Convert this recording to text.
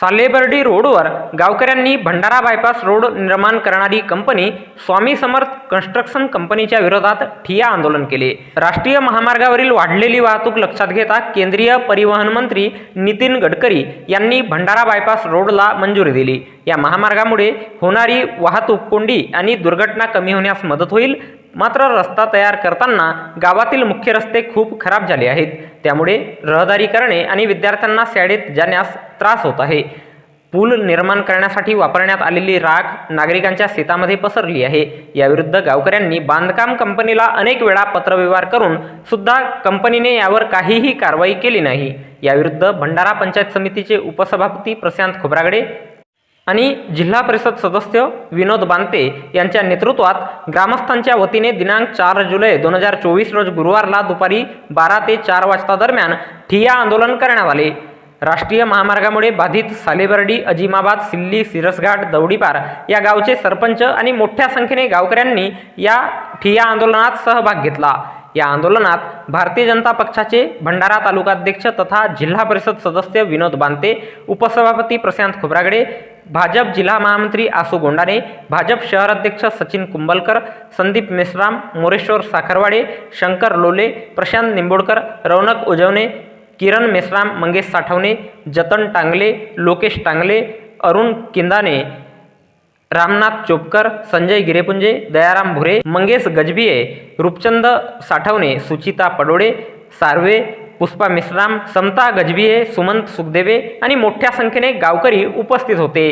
सालेबर्डी रोडवर गावकऱ्यांनी Bhandara bypass road निर्माण करणारी कंपनी स्वामी समर्थ कन्स्ट्रक्शन कंपनीच्या विरोधात ठिया आंदोलन केले. राष्ट्रीय महामार्गावरील वाढलेली वाहतूक लक्षात घेता केंद्रीय परिवहन मंत्री नितीन गडकरी यांनी भंडारा बायपास रोडला मंजुरी दिली. या महामार्गामुळे होणारी वाहतूक कोंडी आणि दुर्घटना कमी होण्यास मदत होईल. मात्र रस्ता तयार करताना गावातील मुख्य रस्ते खूप खराब झाले आहेत. त्यामुळे रहदारी करणे आणि विद्यार्थ्यांना शाळेत जाण्यास त्रास होत आहे. पूल निर्माण करण्यासाठी वापरण्यात आलेली राख नागरिकांच्या शेतामध्ये पसरली आहे. याविरुद्ध गावकऱ्यांनी बांधकाम कंपनीला अनेक वेळा पत्रव्यवहार करून सुद्धा कंपनीने यावर काहीही कारवाई केली नाही. याविरुद्ध भंडारा पंचायत समितीचे उपसभापती प्रशांत खोब्रागडे आणि जिल्हा परिषद सदस्य विनोद बांते यांच्या नेतृत्वात ग्रामस्थांच्या वतीने दिनांक चार जुलै दोन हजार चोवीस रोज गुरुवारला दुपारी बारा ते चार वाजता दरम्यान ठिय्या आंदोलन करण्यात आले. राष्ट्रीय महामार्गामुळे बाधित सालेबर्डी अजिमाबाद सिल्ली सिरसघाट दौडीपार या गावचे सरपंच आणि मोठ्या संख्येने गावकऱ्यांनी या ठिय्या आंदोलनात सहभाग घेतला. या आंदोलनात भारतीय जनता पक्षाचे भंडारा तालुकाध्यक्ष तथा जिल्हा परिषद सदस्य विनोद बांते उपसभापती प्रशांत खोब्रागडे भाजप जिल्हा महामंत्री आसू गोंडाने भाजप शहराध्यक्ष सचिन कुंबलकर संदीप मेश्राम मोरेश्वर साखरवाडे शंकर लोले प्रशांत निंबोडकर रौनक उजवणे किरण मेश्राम मंगेश साठवणे जतन टांगले लोकेश टांगले अरुण किंदाने रामनाथ चोपकर संजय गिरेपुंजे दयाराम भुरे मंगेश गजबिये रूपचंद साठवणे सुचिता पडोळे सार्वे पुष्पा मिश्राम समता गजबिये सुमंत सुखदेवे आणि मोठ्या संख्येने गावकरी उपस्थित होते.